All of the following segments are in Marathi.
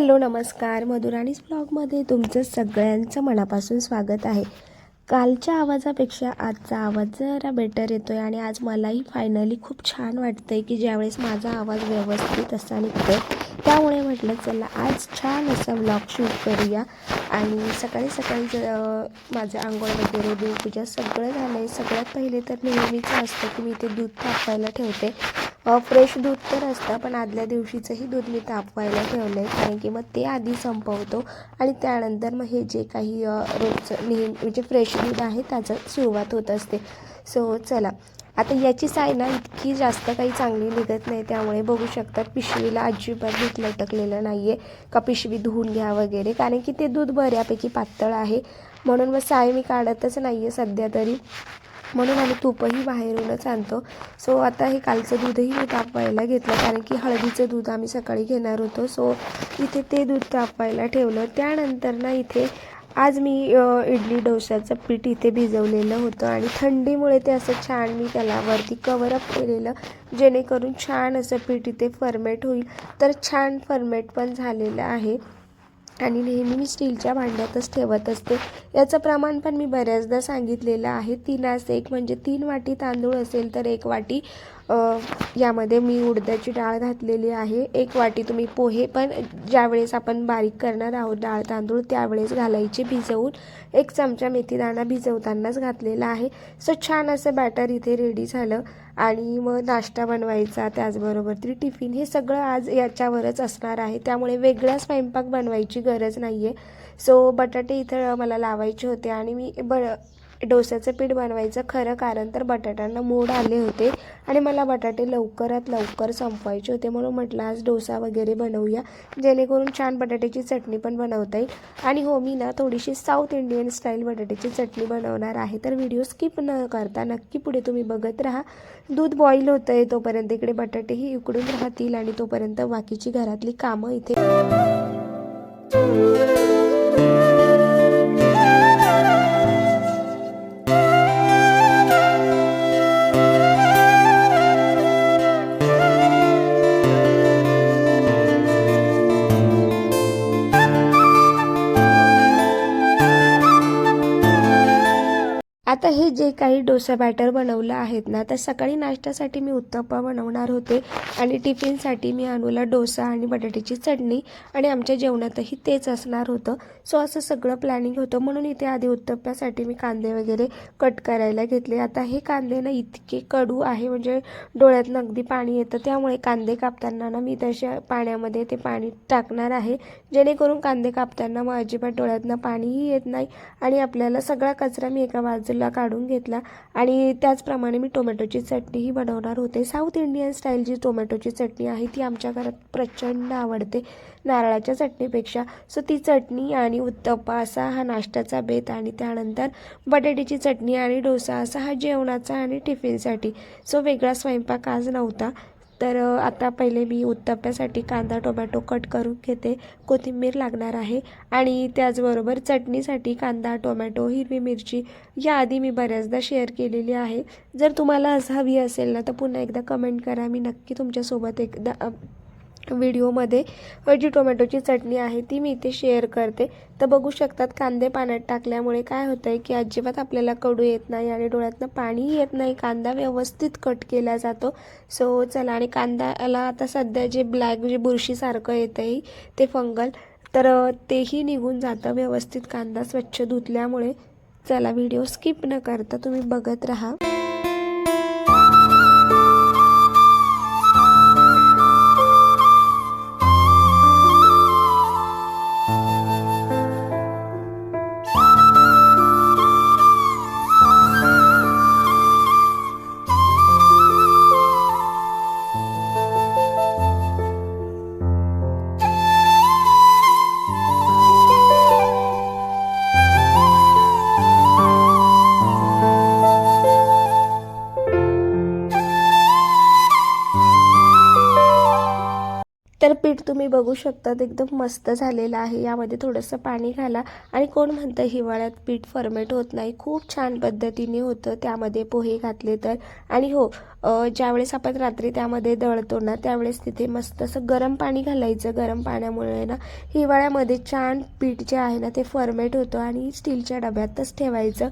हॅलो नमस्कार. मधुराणीस ब्लॉगमध्ये तुमचं सगळ्यांचं मनापासून स्वागत आहे. कालच्या आवाजापेक्षा आजचा आवाज जरा बेटर येतो आहे आणि आज मलाही फायनली खूप छान वाटतं आहे की ज्यावेळेस माझा आवाज व्यवस्थित असा निघतो त्यामुळे म्हटलं चला आज छान असा ब्लॉग शूट करूया. आणि सकाळी सकाळी ज माझं आंघोळ वगैरे देवपूजा सगळं झालं आहे सगळ्यात पहिले तर नेहमीचं असतं की मी ते दूध तापवायला ठेवते. फ्रेश दूध तर असतं पण आदल्या दिवशीचंही दूध मी तापवायला ठेवलं आहे कारण की मग ते आधी संपवतो आणि त्यानंतर मग हे जे काही रोजचं नेहमी म्हणजे फ्रेश दूध आहे त्याचं सुरुवात होत असते. सो चला. आता याची साय ना इतकी जास्त काही चांगली निघत नाही त्यामुळे बघू शकतात पिशवीला अजिबात दूध लटकलेलं नाही आहे का पिशवी धुवून घ्या वगैरे कारण की ते दूध बऱ्यापैकी पातळ आहे. म्हणून मग साय मी काढतच नाही आहे सध्या तरी. म्हणून आम्ही तूपही बाहेरूनच आणतो. सो आता हे कालचं दूधही मी तापवायला घेतलं. कारण की हळदीचं दूध आम्ही सकाळी घेणार होतो. सो इथे ते दूध तापवायला ठेवलं. त्यानंतर ना इथे आज मी इडली डोश्याचं पीठ इथे भिजवलेलं होतं. आणि थंडीमुळे ते असं छान मी त्याला वरती कवरअप केलेलं. जेणेकरून छान असं पीठ इथे फर्मेट होईल. तर छान फर्मेट पण झालेलं आहे. आणि नेहमी मी स्टीलच्या भांड्यातच ठेवत असते. याचं प्रमाण पण मी बऱ्याचदा सांगितलेलं आहे. तीनास एक म्हणजे तीन वाटी तांदूळ असेल तर एक वाटी यामध्ये मी उडदाची डाळ घातलेली आहे. एक वाटी तुम्ही पोहे पण ज्यावेळेस आपण बारीक करणार आहोत डाळ तांदूळ त्यावेळेस घालायचे भिजवून एक चमचा मेथीदाणा भिजवतानाच घातलेला आहे. सो छान असं बॅटर इथे रेडी झालं. आणि मग नाश्ता बनवायचा त्याचबरोबर तरी टिफिन हे सगळं आज याच्यावरच असणार आहे. त्यामुळे वेगळा स्वयंपाक बनवायची गरज नाही आहे सो बटाटे इथं मला लावायचे होते आणि मी ब डोस्याचं पीठ बनवायचं. खरं कारण तर बटाट्यांना मोड आले होते आणि मला बटाटे लवकरात लवकर संपवायचे होते. म्हणून म्हटलं आज डोसा वगैरे बनवूया. जेणेकरून छान बटाट्याची चटणी पण बनवता येईल. आणि हो मी ना थोडीशी साऊथ इंडियन स्टाईल बटाट्याची चटणी बनवणार आहे. तर व्हिडिओ स्किप न करता नक्की पुढे तुम्ही बघत राहा. दूध बॉईल होतं आहे तोपर्यंत इकडे बटाटेही उकडून राहतील आणि तोपर्यंत बाकीची घरातली कामं इथे हे जे काही डोसा बॅटर बनवलं आहेत ना तर सकाळी नाश्त्यासाठी मी उत्तप्पा बनवणार होते आणि टिफिनसाठी मी अनुला डोसा आणि बटाट्याची चटणी आणि आमच्या जेवणातही तेच असणार होतं. सो असं सगळं प्लॅनिंग होतं. म्हणून इथे आधी उत्तप्प्यासाठी मी कांदे वगैरे कट करायला घेतले. आता हे कांदे ना इतके कडू आहे म्हणजे डोळ्यातनं अगदी पाणी येतं. त्यामुळे कांदे कापताना ना मी तशा पाण्यामध्ये ते पाणी टाकणार आहे. जेणेकरून कांदे कापताना मग अजिबात डोळ्यातनं पाणीही येत नाही आणि आपल्याला सगळा कचरा मी एका बाजूला काढून घेतला. आणि त्याचप्रमाणे मी टोमॅटोची चटणीही बनवणार होते. साऊथ इंडियन स्टाईल जी टोमॅटोची चटणी आहे ती आमच्या घरात प्रचंड आवडते. नारळाच्या चटणीपेक्षा. सो ती चटणी आणि उत्तप्पा असा हा नाश्त्याचा बेत आणि त्यानंतर बटाट्याची चटणी आणि डोसा असा हा जेवणाचा आणि टिफिनसाठी. सो वेगळा स्वयंपाक आज नव्हता. तर आता पहिले मी उत्तप्प्यासाठी कांदा टोमॅटो कट करून घेते. कोथिंबीर लागणार आहे आणि त्याचबरोबर चटणीसाठी कांदा टोमॅटो हिरवी मिरची याआधी मी बऱ्याचदा शेअर केलेली आहे. जर तुम्हाला असं हवी असेल ना तर पुन्हा एकदा कमेंट करा. मी नक्की तुमच्यासोबत एकदा व्हिडिओमध्ये जी टोमॅटोची चटणी आहे ती मी इथे शेअर करते. तर बघू शकतात कांदे पाण्यात टाकल्यामुळे काय होतं आहे की अजिबात आपल्याला कडू येत नाही आणि डोळ्यातनं पाणीही येत नाही. कांदा व्यवस्थित कट केला जातो. सो चला आणि कांद्याला आता सध्या जे ब्लॅक जे बुरशीसारखं येतं आहे ते फंगल तर तेही निघून जातं व्यवस्थित कांदा स्वच्छ धुतल्यामुळे. चला व्हिडिओ स्किप न करता तुम्ही बघत राहा. पीठ तुम्ही बघू शकतात एकदम मस्त झालेलं आहे. यामध्ये थोडंसं पाणी घाला. आणि कोण म्हणतं हिवाळ्यात पीठ फर्मेट होत नाही? खूप छान पद्धतीने होतं. त्यामध्ये पोहे घातले तर. आणि हो ज्यावेळेस आपण रात्री त्यामध्ये दळतो ना त्यावेळेस तिथे मस्त असं गरम पाणी घालायचं. गरम पाण्यामुळे ना हिवाळ्यामध्ये छान पीठ जे आहे ना ते फर्मेट होतं. आणि स्टीलच्या डब्यातच ठेवायचं.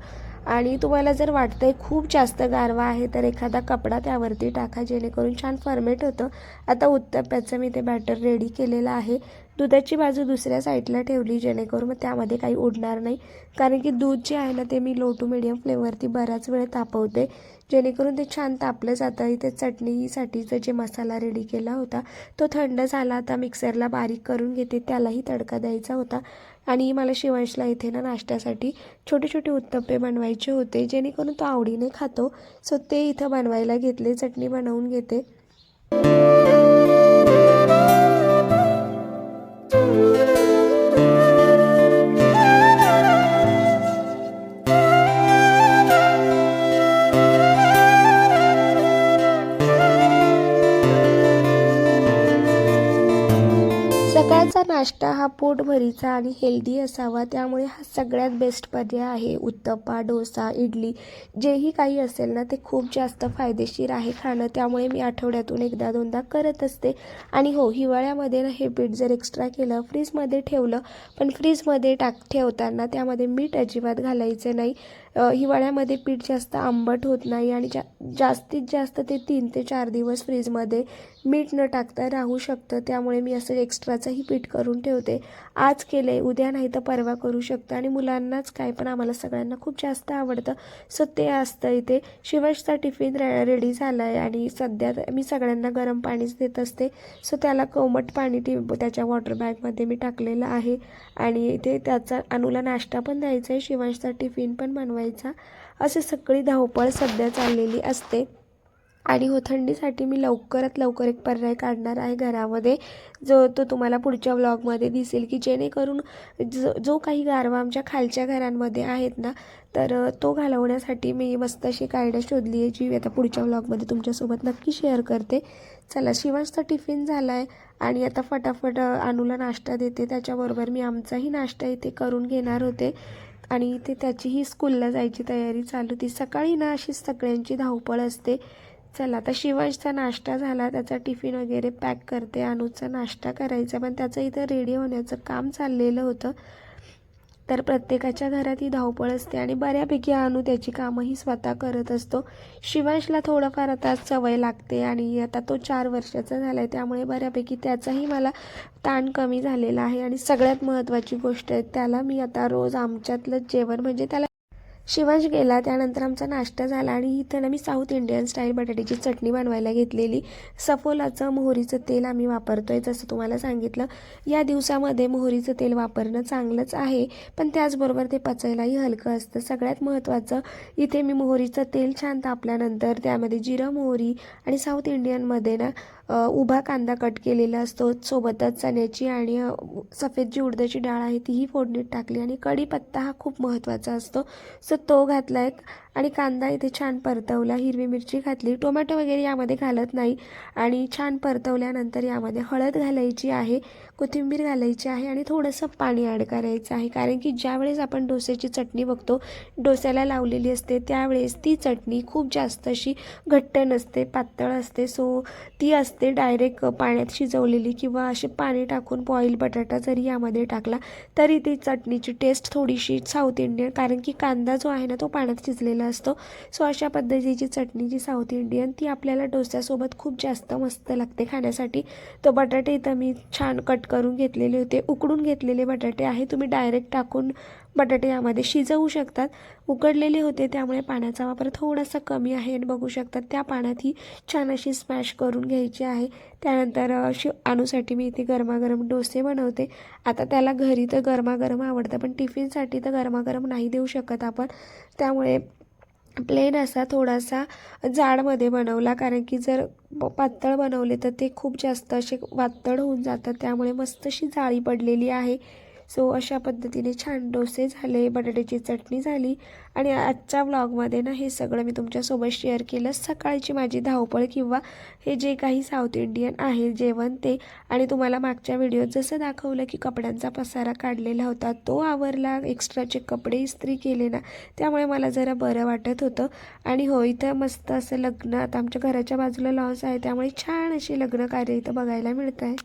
आणि तुम्हाला जर वाटतं आहे खूप जास्त गारवा आहे तर एखादा कपडा त्यावरती टाका जेणेकरून छान फर्मेट होतं. आता उत्तप्प्याचं मी ते बॅटर रेडी केलेलं आहे. दुधाची बाजू दुसऱ्या साईडला ठेवली जेणेकरून मग त्यामध्ये काही उडणार नाही. कारण की दूध जे आहे ना ते मी लो टू मिडियम फ्लेमवरती बराच वेळ तापवते. जेणेकरून ते छान तापलं जातं. इथे चटणीसाठीचा जे मसाला रेडी केला होता तो थंड झाला. आता मिक्सरला बारीक करून घेते. त्यालाही तडका द्यायचा होता. आणि मला शिवांशला इथे ना नाश्त्यासाठी छोटे छोटे उत्तप्पे बनवायचे होते. जेणेकरून तो आवडीने खातो. सो ते इथं बनवायला घेतले. चटणी बनवून घेते. पोटभरीचा आणि हेल्दी असावा. त्यामुळे हा सगळ्यात बेस्ट पर्याय आहे. उत्तप्पा डोसा इडली जेही काही असेल ना ते खूप जास्त फायदेशीर आहे खाणं. त्यामुळे मी आठवड्यातून एकदा दोनदा करत असते. आणि हो हिवाळ्यामध्ये ना हे पीठ जर एक्स्ट्रा केलं फ्रीजमध्ये ठेवलं पण फ्रीजमध्ये टाक ठेवताना त्यामध्ये मीठ अजिबात घालायचं नाही. हिवाळ्यामध्ये पीठ जास्त आंबट होत नाही आणि जा जास्तीत जास्त ते तीन ते चार दिवस फ्रीजमध्ये मीठ न टाकता राहू शकतं. त्यामुळे मी असं एक्स्ट्राचंही पीठ करून ठेवते. आज केले उद्या नाही तर परवा करू शकतं. आणि मुलांनाच काय पण आम्हाला सगळ्यांना खूप जास्त आवडतं सो ते असतं इथे. शिवाशचा टिफिन रे रेडी झाला आहे आणि सध्या तर मी सगळ्यांना गरम पाणीच देत असते. सो त्याला कोमट पाणी टी त्याच्या वॉटर बॅगमध्ये मी टाकलेलं आहे. आणि इथे त्याचा अनुला नाश्ता पण द्यायचा आहे शिवांशचा टिफिन पण बनवायचा असे सगळी धावपळ सध्या चाललेली असते. आणि हो थंडीसाठी मी लवकरात लवकर एक पर्याय काढणार आहे घरामध्ये. जो तो तुम्हाला पुढच्या व्लॉगमध्ये दिसेल की जेणेकरून जो जो काही गारवा आमच्या खालच्या घरांमध्ये आहेत ना तर तो घालवण्यासाठी मी मस्त अशी एक आयडिया शोधली आहे जी आता पुढच्या व्लॉगमध्ये तुमच्यासोबत नक्की शेअर करते. चला शिवांचा टिफिन झाला आहे आणि आता फटाफट अनुला नाश्ता देते. त्याच्याबरोबर मी आमचाही नाश्ता इथे करून घेणार होते. आणि इथे त्याचीही स्कूलला जायची तयारी चालू. होती सकाळी ना अशी सगळ्यांची धावपळ असते. चला आता शिवांशचा नाश्ता झाला. त्याचा टिफिन वगैरे पॅक करते. अनुजचा नाश्ता करायचा. पण त्याचं इथं रेडी होण्याचं काम चाललेलं होतं. तर प्रत्येकाच्या घरात ही धावपळ असते आणि बऱ्यापैकी अनु त्याची कामंही स्वतः करत असतो. शिवांशला थोडंफार आता सवय लागते आणि आता तो चार वर्षाचा झाला आहे त्यामुळे बऱ्यापैकी त्याचाही मला ताण कमी झालेला आहे. आणि सगळ्यात महत्त्वाची गोष्ट आहे त्याला मी आता रोज आमच्यातलं जेवण म्हणजे त्याला शिवांश गेला त्यानंतर आमचा नाश्ता झाला आणि इथं ना मी साऊथ इंडियन स्टाईल बटाट्याची चटणी बनवायला घेतलेली. सफोलाचं मोहरीचं तेल आम्ही वापरतो आहे जसं तुम्हाला सांगितलं. या दिवसामध्ये मोहरीचं तेल वापरणं चांगलंच आहे पण त्याचबरोबर ते पचायलाही हलकं असतं. सगळ्यात महत्त्वाचं इथे मी मोहरीचं तेल छान तापल्यानंतर त्यामध्ये जिरं मोहरी आणि साऊथ इंडियनमध्ये ना उभा कांदा कट केलेला असतो. सोबतच चण्याची आणि सफेद जी उडदाची डाळ आहे तीही फोडणीत टाकली. आणि कढीपत्ता हा खूप महत्त्वाचा असतो. सो तो घातला आहे आणि कांदा इथे छान परतवला. हिरवी मिरची घातली. टोमॅटो वगैरे यामध्ये घालत नाही. आणि छान परतवल्यानंतर यामध्ये हळद घालायची आहे कोथिंबीर घालायची आहे आणि थोडंसं पाणी ॲड करायचं आहे. कारण की ज्यावेळेस आपण डोस्याची चटणी बघतो डोस्याला लावलेली असते त्यावेळेस ती चटणी खूप जास्त अशी घट्ट नसते पातळ असते. सो ती असते डायरेक्ट पाण्यात शिजवलेली किंवा असे पाणी टाकून बॉईल बटाटा जरी यामध्ये टाकला तरी ती चटणीची टेस्ट थोडीशी साऊथ इंडियन कारण की कांदा जो आहे ना तो पाण्यात शिजलेला असतो. सो अशा पद्धतीची चटणी जी साऊथ इंडियन ती आपल्याला डोस्यासोबत खूप जास्त मस्त लागते खाण्यासाठी. तो बटाटे इथं मी छान कट करून घेतलेले होते. उकडून घेतलेले बटाटे आहे. तुम्ही डायरेक्ट टाकून बटाटे यामध्ये शिजवू शकतात. उकडलेले होते त्यामुळे पाण्याचा वापर थोडासा कमी आहे. आणि बघू शकतात त्या पाण्यात ही छान अशी स्मॅश करून घ्यायची आहे. त्यानंतर शि अनुसाठी मी इथे गरमागरम डोसे बनवते. आता त्याला घरी तर गरमागरम आवडतं पण टिफिनसाठी तर गरमागरम नाही देऊ शकत आपण. त्यामुळे प्लेन असा थोडासा जाडमध्ये बनवला कारण की जर पातळ बनवले तर ते खूप जास्त असे वातळ होऊन जातात. त्यामुळे मस्त अशी जाळी पडलेली आहे. सो अशा पद्धतीने छान डोसे झाले बटाट्याची चटणी झाली आणि आजच्या ब्लॉगमध्ये ना हे सगळं मी तुमच्यासोबत शेअर केलं. सकाळची माझी धावपळ किंवा हे जे काही साऊथ इंडियन आहे जेवण ते. आणि तुम्हाला मागच्या व्हिडिओत जसं दाखवलं की कपड्यांचा पसारा काढलेला होता तो आवरला. एक्स्ट्राचे कपडे इस्त्री केले ना त्यामुळे मला जरा बरं वाटत होतं. आणि हो इथं मस्त असं लग्न आता आमच्या घराच्या बाजूला लॉन्स आहे त्यामुळे छान अशी लग्न कार्य इथं बघायला मिळत आहे